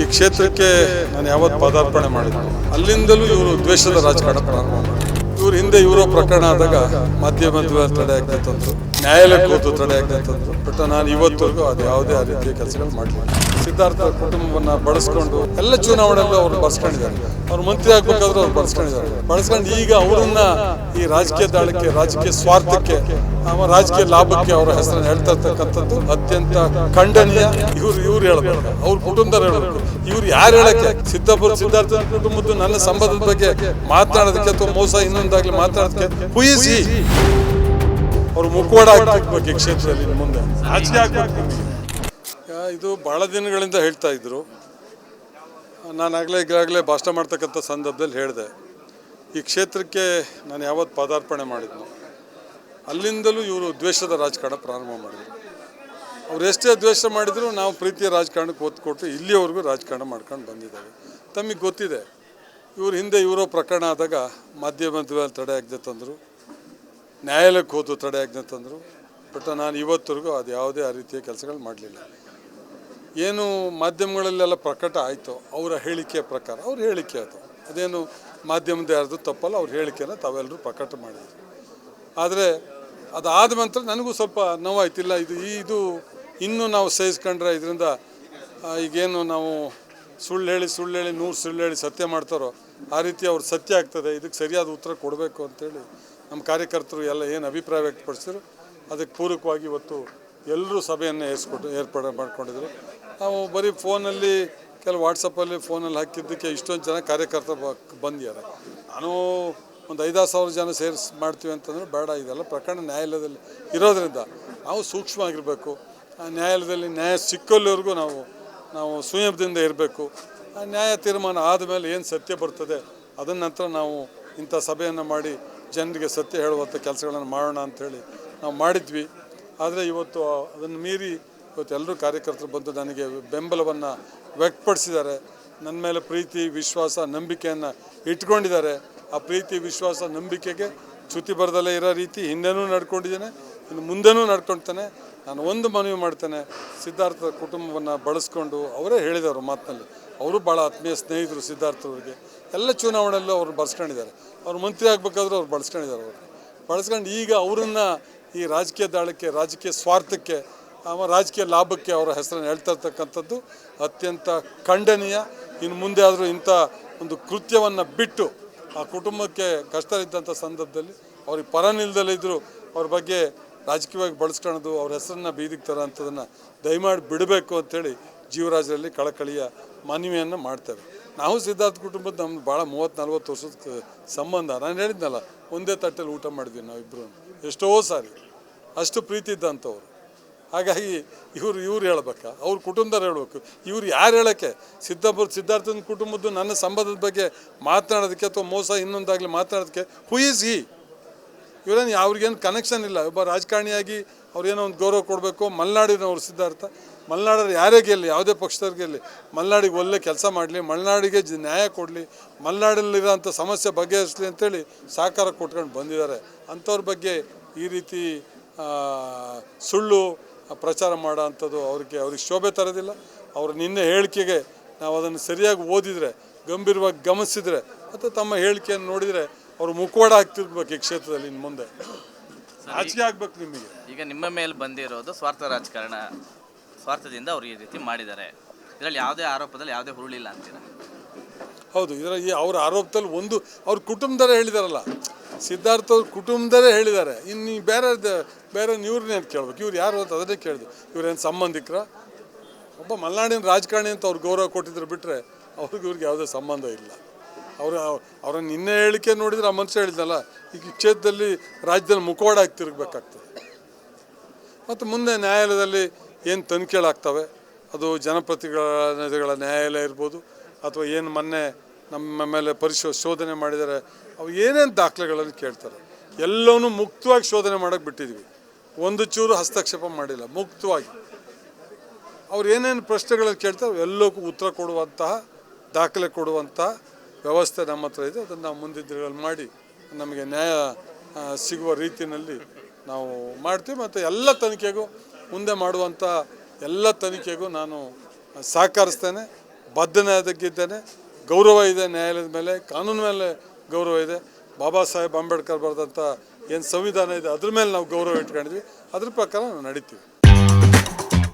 ಈ ಕ್ಷೇತ್ರಕ್ಕೆ ನಾನು ಯಾವತ್ತು ಪದಾರ್ಪಣೆ ಮಾಡಿದ್ದೆ ಅಲ್ಲಿಂದಲೂ ಇವರು ದ್ವೇಷದ ರಾಜಕಾರಣ ಪ್ರಾರಂಭ ಇವ್ರ ಹಿಂದೆ ಇವರು ಪ್ರಕರಣ ಆದಾಗ ಮಾಧ್ಯಮದ ತಡೆ ಆಗ್ತಂದ್ರು ನ್ಯಾಯಾಲಯಕ್ಕೆ ಹೋದ್ರು ತಡೆ ಆಗ್ತಂದ್ರು ಬಟ್ ನಾನು ಇವತ್ತವರೆಗೂ ಅದು ಯಾವುದೇ ಆ ರೀತಿಯ ಕೆಲಸಗಳು ಮಾಡಲಿಲ್ಲ. ಸಿದ್ಧಾರ್ಥ ಕುಟುಂಬವನ್ನ ಬಳಸ್ಕೊಂಡು ಎಲ್ಲ ಚುನಾವಣೆಯಲ್ಲೂ ಅವ್ರು ಬಳಸ್ಕೊಂಡಿದ್ದಾರೆ. ಅವ್ರು ಮಂತ್ರಿ ಆಗ್ಬೇಕಾದ್ರೂ ಅವ್ರು ಬಳಸ್ಕೊಂಡಿದ್ದಾರೆ. ಬಳಸ್ಕೊಂಡು ಈಗ ಅವರನ್ನ ಈ ರಾಜಕೀಯ ದಾಳಕ್ಕೆ, ರಾಜಕೀಯ ಸ್ವಾರ್ಥಕ್ಕೆ ಆಮೇಲೆ ರಾಜಕೀಯ ಲಾಭಕ್ಕೆ ಅವರ ಹೆಸರನ್ನು ಹೇಳ್ತಾ ಇರ್ತಕ್ಕಂಥದ್ದು ಅತ್ಯಂತ ಖಂಡನೀಯ. ಇವ್ರು ಇವ್ರು ಹೇಳಬೇಕು. ಅವ್ರ ಕುಟುಂಬದವ್ರು ಹೇಳಬೇಕು. ಇವ್ರು ಯಾರು ಹೇಳಕ್ಕೆ? ಸಿದ್ದಾಪುರ ಸಿದ್ಧಾರ್ಥ ಕುಟುಂಬದ್ದು ನನ್ನ ಸಂಬಂಧದ ಬಗ್ಗೆ ಮಾತನಾಡೋದಕ್ಕೆ ಅಥವಾ ಮೋಸ ಇನ್ನೊಂದಾಗ್ಲಿ ಮಾತನಾಡೋದಕ್ಕೆ ಹುಯಿಸಿ ಅವ್ರು ಮುಖವಾಡ ಈ ಕ್ಷೇತ್ರದಲ್ಲಿ ಮುಂದೆ. ರಾಜಕೀಯ ಇದು ಬಹಳ ದಿನಗಳಿಂದ ಹೇಳ್ತಾ ಇದ್ರು. ಆಗಲೇ ಈಗಾಗಲೇ ಭಾಷಣ ಮಾಡ್ತಕ್ಕಂಥ ಸಂದರ್ಭದಲ್ಲಿ ಹೇಳಿದೆ. ಈ ಕ್ಷೇತ್ರಕ್ಕೆ ನಾನು ಯಾವತ್ತು ಪದಾರ್ಪಣೆ ಮಾಡಿದ್ನು. ಅಲ್ಲಿಂದಲೂ ಇವರು ದ್ವೇಷದ ರಾಜಕಾರಣ ಪ್ರಾರಂಭ ಮಾಡಿದರು. ಅವ್ರು ಎಷ್ಟೇ ದ್ವೇಷ ಮಾಡಿದ್ರು ನಾವು ಪ್ರೀತಿಯ ರಾಜಕಾರಣಕ್ಕೆ ಒತ್ತು ಇಲ್ಲಿಯವರೆಗೂ ರಾಜಕಾರಣ ಮಾಡ್ಕೊಂಡು ಬಂದಿದ್ದಾರೆ ತಮಗೆ ಗೊತ್ತಿದೆ, ಇವರು ಹಿಂದೆ ಇವರೋ ಪ್ರಕರಣ ಆದಾಗ ಮಾಧ್ಯಮದ ತಡೆ ಆಗದೆ ತಂದರು, ನ್ಯಾಯಾಲಯಕ್ಕೆ ಹೋದು ತಡೆ ಆಗದೆ ತಂದರು, ಬಟ್ ನಾನು ಇವತ್ತರೆಗೂ ಅದು ಯಾವುದೇ ಆ ರೀತಿಯ ಕೆಲಸಗಳು ಮಾಡಲಿಲ್ಲ. ಏನು ಮಾಧ್ಯಮಗಳಲ್ಲೆಲ್ಲ ಪ್ರಕಟ ಆಯಿತು ಅವರ ಹೇಳಿಕೆಯ ಪ್ರಕಾರ, ಅವ್ರ ಹೇಳಿಕೆ ಅದು. ಅದೇನು ಮಾಧ್ಯಮದ ಯಾರ್ದು ತಪ್ಪಲ್ಲ, ಅವ್ರ ಹೇಳಿಕೆನ ತಾವೆಲ್ಲರೂ ಪ್ರಕಟ ಮಾಡಿದ್ರು. ಆದರೆ ಅದಾದ ನಂತರ ನನಗೂ ಸ್ವಲ್ಪ ನೋವಾಯ್ತಿಲ್ಲ. ಇದು ಈ ಇದು ಇನ್ನೂ ನಾವು ಸಹಿಸ್ಕೊಂಡ್ರೆ ಇದರಿಂದ ಈಗೇನು ನಾವು ಸುಳ್ಳು ಹೇಳಿ ಸುಳ್ಳು ಹೇಳಿ, ನೂರು ಸುಳ್ಳು ಹೇಳಿ ಸತ್ಯ ಮಾಡ್ತಾರೋ, ಆ ರೀತಿ ಅವ್ರು ಸತ್ಯ ಆಗ್ತದೆ. ಇದಕ್ಕೆ ಸರಿಯಾದ ಉತ್ತರ ಕೊಡಬೇಕು ಅಂತೇಳಿ ನಮ್ಮ ಕಾರ್ಯಕರ್ತರು ಎಲ್ಲ ಏನು ಅಭಿಪ್ರಾಯ ವ್ಯಕ್ತಪಡಿಸಿದ್ರು. ಅದಕ್ಕೆ ಪೂರಕವಾಗಿ ಇವತ್ತು ಎಲ್ಲರೂ ಸಭೆಯನ್ನು ಏರ್ಸ್ಕೊಟ್ಟು ಏರ್ಪಾಡು ಮಾಡ್ಕೊಂಡಿದ್ರು. ನಾವು ಬರೀ ಫೋನಲ್ಲಿ, ಕೆಲವು ವಾಟ್ಸಪ್ಪಲ್ಲಿ ಫೋನಲ್ಲಿ ಹಾಕಿದ್ದಕ್ಕೆ ಇಷ್ಟೊಂದು ಜನ ಕಾರ್ಯಕರ್ತರು ಬಂದಿದ್ದಾರೆ. ನಾನು ಒಂದು ಐದಾರು ಸಾವಿರ ಜನ ಸೇರಿಸಿ ಮಾಡ್ತೀವಿ ಅಂತಂದ್ರೆ ಬೇಡ, ಇದೆಲ್ಲ ಪ್ರಕರಣ ನ್ಯಾಯಾಲಯದಲ್ಲಿ ಇರೋದರಿಂದ ನಾವು ಸೂಕ್ಷ್ಮವಾಗಿರಬೇಕು. ಆ ನ್ಯಾಯಾಲಯದಲ್ಲಿ ನ್ಯಾಯ ಸಿಕ್ಕಲ್ಲಿವರೆಗೂ ನಾವು ನಾವು ಸಂಯಮದಿಂದ ಇರಬೇಕು. ನ್ಯಾಯ ತೀರ್ಮಾನ ಆದಮೇಲೆ ಏನು ಸತ್ಯ ಬರ್ತದೆ ಅದನ್ನ ನಂತರ ನಾವು ಇಂಥ ಸಭೆಯನ್ನು ಮಾಡಿ ಜನರಿಗೆ ಸತ್ಯ ಹೇಳುವಂಥ ಕೆಲಸಗಳನ್ನು ಮಾಡೋಣ ಅಂಥೇಳಿ ನಾವು ಮಾಡಿದ್ವಿ. ಆದರೆ ಇವತ್ತು ಅದನ್ನು ಮೀರಿ ಇವತ್ತು ಎಲ್ಲರೂ ಕಾರ್ಯಕರ್ತರು ಬಂದು ನನಗೆ ಬೆಂಬಲವನ್ನು ವ್ಯಕ್ತಪಡಿಸಿದ್ದಾರೆ. ನನ್ನ ಮೇಲೆ ಪ್ರೀತಿ, ವಿಶ್ವಾಸ, ನಂಬಿಕೆಯನ್ನು ಇಟ್ಕೊಂಡಿದ್ದಾರೆ. ಆ ಪ್ರೀತಿ, ವಿಶ್ವಾಸ, ನಂಬಿಕೆಗೆ ಚ್ಯುತಿ ಬರದಲ್ಲೇ ಇರೋ ರೀತಿ ಹಿಂದೆನೂ ನಡ್ಕೊಂಡಿದ್ದೇನೆ, ಇನ್ನು ಮುಂದೆನೂ ನಡ್ಕೊಳ್ತಾನೆ ನಾನು ಒಂದು ಮನವಿ ಮಾಡ್ತೇನೆ ಸಿದ್ಧಾರ್ಥ ಕುಟುಂಬವನ್ನು ಬಳಸ್ಕೊಂಡು ಅವರೇ ಹೇಳಿದವರು ಮಾತಿನಲ್ಲಿ. ಅವರು ಭಾಳ ಆತ್ಮೀಯ ಸ್ನೇಹಿತರು ಸಿದ್ಧಾರ್ಥವ್ರಿಗೆ ಎಲ್ಲ ಚುನಾವಣೆಯಲ್ಲೂ ಅವ್ರು ಬಳಸ್ಕೊಂಡಿದ್ದಾರೆ. ಅವ್ರು ಮಂತ್ರಿ ಆಗಬೇಕಾದ್ರೂ ಅವ್ರು ಬಳಸ್ಕೊಂಡಿದ್ದಾರೆ ಅವರು. ಬಳಸ್ಕೊಂಡು ಈಗ ಅವರನ್ನು ಈ ರಾಜಕೀಯ ದಾಳಕ್ಕೆ, ರಾಜಕೀಯ ಸ್ವಾರ್ಥಕ್ಕೆ ಆಮೇಲೆ ರಾಜಕೀಯ ಲಾಭಕ್ಕೆ ಅವರ ಹೆಸರನ್ನು ಹೇಳ್ತಾ ಇರ್ತಕ್ಕಂಥದ್ದು ಅತ್ಯಂತ ಖಂಡನೀಯ. ಇನ್ನು ಮುಂದೆ ಆದರೂ ಇಂಥ ಒಂದು ಕೃತ್ಯವನ್ನು ಬಿಟ್ಟು ಆ ಕುಟುಂಬಕ್ಕೆ ಕಷ್ಟ ಇದ್ದಂಥ ಸಂದರ್ಭದಲ್ಲಿ ಅವ್ರಿಗೆ ಪರ ನಿಲ್ದಲ್ಲೇ ಇದ್ದರೂ ಅವ್ರ ಬಗ್ಗೆ ರಾಜಕೀಯವಾಗಿ ಬಳಸ್ಕೊಳ್ಳೋದು, ಅವ್ರ ಹೆಸರನ್ನ ಬೀದಿಗೆ ತರೋ ಅಂಥದನ್ನು ದಯಮಾಡಿ ಬಿಡಬೇಕು ಅಂತೇಳಿ ಜೀವರಾಜರಲ್ಲಿ ಕಳಕಳಿಯ ಮನವಿಯನ್ನು ಮಾಡ್ತೇವೆ. ನಾವು ಸಿದ್ಧಾರ್ಥ ಕುಟುಂಬದ ನಮ್ದು ಭಾಳ ಮೂವತ್ತು ನಲ್ವತ್ತು ವರ್ಷದ ಸಂಬಂಧ. ನಾನು ಹೇಳಿದ್ನಲ್ಲ, ಒಂದೇ ತಟ್ಟೆಲಿ ಊಟ ಮಾಡಿದ್ವಿ ನಾವಿಬ್ಬರು ಎಷ್ಟೋ ಸಾರಿ, ಅಷ್ಟು ಪ್ರೀತಿ ಇದ್ದಂಥವ್ರು. ಹಾಗಾಗಿ ಇವರು, ಇವ್ರು ಹೇಳ್ಬೇಕಾ. ಅವ್ರ ಕುಟುಂಬದವ್ರು ಹೇಳ್ಬೇಕು. ಇವ್ರು ಯಾರು ಹೇಳೋಕ್ಕೆ? ಸಿದ್ದಾಪುರ, ಸಿದ್ಧಾರ್ಥನ ಕುಟುಂಬದ್ದು ನನ್ನ ಸಂಬಂಧದ ಬಗ್ಗೆ ಮಾತನಾಡೋದಕ್ಕೆ ಅಥವಾ ಮೋಸ ಇನ್ನೊಂದಾಗಲಿ ಮಾತನಾಡೋದಕ್ಕೆ ಹೂ ಈಸ್ ಹಿ ಇವರೇನು, ಅವ್ರಿಗೇನು ಕನೆಕ್ಷನ್ ಇಲ್ಲ. ಒಬ್ಬ ರಾಜಕಾರಣಿಯಾಗಿ ಅವ್ರೇನೋ ಒಂದು ಗೌರವ ಕೊಡಬೇಕು. ಮಲೆನಾಡಿನವ್ರು ಸಿದ್ಧಾರ್ಥ. ಮಲೆನಾಡರು ಯಾರೇ ಗೆಲ್ಲಿ, ಯಾವುದೇ ಪಕ್ಷದವ್ರಿಗೆ ಗೆಲ್ಲಿ, ಮಲೆನಾಡಿಗೆ ಒಳ್ಳೆ ಕೆಲಸ ಮಾಡಲಿ, ಮಲೆನಾಡಿಗೆ ನ್ಯಾಯ ಕೊಡಲಿ, ಮಲೆನಾಡಲ್ಲಿರೋಂಥ ಸಮಸ್ಯೆ ಬಗೆಹರಿಸಲಿ ಅಂತೇಳಿ ಸಹಕಾರ ಕೊಟ್ಕೊಂಡು ಬಂದಿದ್ದಾರೆ. ಅಂಥವ್ರ ಬಗ್ಗೆ ಈ ರೀತಿ ಸುಳ್ಳು ಪ್ರಚಾರ ಮಾಡೋ ಅಂಥದ್ದು ಅವ್ರಿಗೆ ಅವ್ರಿಗೆ ಶೋಭೆ ತರೋದಿಲ್ಲ. ಅವ್ರ ನಿನ್ನೆ ಹೇಳಿಕೆಗೆ ನಾವು ಅದನ್ನು ಸರಿಯಾಗಿ ಓದಿದರೆ ಗಂಭೀರವಾಗಿ ಗಮನಿಸಿದರೆ ಮತ್ತು ತಮ್ಮ ಹೇಳಿಕೆಯನ್ನು ನೋಡಿದರೆ ಅವರು ಮುಖವಾಡ ಆಗ್ತಿರ್ಬೇಕು ಈ ಕ್ಷೇತ್ರದಲ್ಲಿ ಇನ್ನು ಮುಂದೆ. ರಾಜಕೀಯ ಆಗ್ಬೇಕು ನಿಮಗೆ. ಈಗ ನಿಮ್ಮ ಮೇಲೆ ಬಂದಿರೋದು ಸ್ವಾರ್ಥ ರಾಜಕಾರಣ ಸ್ವಾರ್ಥದಿಂದ ಅವರು ಈ ರೀತಿ ಮಾಡಿದ್ದಾರೆ. ಇದರಲ್ಲಿ ಯಾವುದೇ ಆರೋಪದಲ್ಲಿ ಯಾವುದೇ ಹುರುಳಿಲ್ಲ ಅಂತೀರಾ? ಹೌದು ಇದರ ಈ ಅವ್ರ ಆರೋಪದಲ್ಲಿ ಒಂದು ಅವ್ರ ಕುಟುಂಬದವರೇ ಹೇಳಿದಾರಲ್ಲ ಸಿದ್ಧಾರ್ಥ ಅವ್ರ ಕುಟುಂಬದಲ್ಲೇ ಹೇಳಿದ್ದಾರೆ. ಇನ್ನು ಬೇರೆ ಬೇರೆ ಅಂತ ಕೇಳ್ಬೇಕು? ಇವ್ರು ಯಾರು ಅಂತ ಅದನ್ನೇ ಕೇಳಿದ್ರು ಇವ್ರೇನು ಸಂಬಂಧಿಕರ? ಒಬ್ಬ ಮಲೆನಾಡಿನ ರಾಜಕಾರಣಿ ಅಂತ ಅವ್ರು ಗೌರವ ಕೊಟ್ಟಿದ್ರು ಬಿಟ್ಟರೆ ಅವ್ರಿಗೆ ಇವ್ರಿಗೆ ಯಾವುದೇ ಸಂಬಂಧ ಇಲ್ಲ. ಅವರು, ಅವರ ನಿನ್ನೆ ಹೇಳಿಕೆ ನೋಡಿದ್ರೆ ಆ ಮನುಷ್ಯ ಹೇಳಿದ್ನಲ್ಲ ಈಗ ಕ್ಷೇತ್ರದಲ್ಲಿ ರಾಜ್ಯದಲ್ಲಿ ಮುಖವಾಡ ಆಗಿ ತಿರುಗಬೇಕಾಗ್ತದೆ. ಮತ್ತು ಮುಂದೆ ನ್ಯಾಯಾಲಯದಲ್ಲಿ ಏನು ತನಿಖೆಗಳಾಗ್ತವೆ? ಅದು ಜನಪ್ರತಿನಿಧಿಗಳ ನ್ಯಾಯಾಲಯ ಇರ್ಬೋದು, ಅಥವಾ ಏನು ಮೊನ್ನೆ ನಮ್ಮ ಮೇಲೆ ಪರಿಶೋ, ಶೋಧನೆ ಮಾಡಿದರೆ ಅವು ಏನೇನು ದಾಖಲೆಗಳನ್ನು ಕೇಳ್ತಾರೆ? ಎಲ್ಲವೂ ಮುಕ್ತವಾಗಿ ಶೋಧನೆ ಮಾಡೋಕ್ಕೆ ಬಿಟ್ಟಿದ್ವಿ. ಒಂದು ಚೂರು ಹಸ್ತಕ್ಷೇಪ ಮಾಡಿಲ್ಲ, ಮುಕ್ತವಾಗಿ. ಅವ್ರು ಏನೇನು ಪ್ರಶ್ನೆಗಳನ್ನು ಕೇಳ್ತಾರೆ ಎಲ್ಲಕ್ಕೂ ಉತ್ತರ ಕೊಡುವಂತಹ, ದಾಖಲೆ ಕೊಡುವಂತಹ ವ್ಯವಸ್ಥೆ ನಮ್ಮ ಹತ್ರ ಇದೆ. ಅದನ್ನು ನಾವು ಮುಂದಿನ ದಿನಗಳಲ್ಲಿ ಮಾಡಿ ನಮಗೆ ನ್ಯಾಯ ಸಿಗುವ ರೀತಿಯಲ್ಲಿ ನಾವು ಮಾಡ್ತೀವಿ. ಮತ್ತು ಎಲ್ಲ ತನಿಖೆಗೂ ಮುಂದೆ ಮಾಡುವಂಥ ಎಲ್ಲ ತನಿಖೆಗೂ ನಾನು ಸಹಕರಿಸ್ತೇನೆ. ಬದ್ಧನಾದಕ್ಕಿದ್ದೇನೆ ಗೌರವ ಇದೆ ನ್ಯಾಯಾಲಯದ ಮೇಲೆ, ಕಾನೂನು ಮೇಲೆ ಗೌರವ ಇದೆ. ಬಾಬಾ ಸಾಹೇಬ್ ಅಂಬೇಡ್ಕರ್ ಬರೆದಂಥ ಏನು ಸಂವಿಧಾನ ಇದೆ, ಅದ್ರ ಮೇಲೆ ನಾವು ಗೌರವ ಇಟ್ಕೊಂಡಿದ್ವಿ. ಅದ್ರ ಪ್ರಕಾರ ನಾವು ನಡೀತೀವಿ.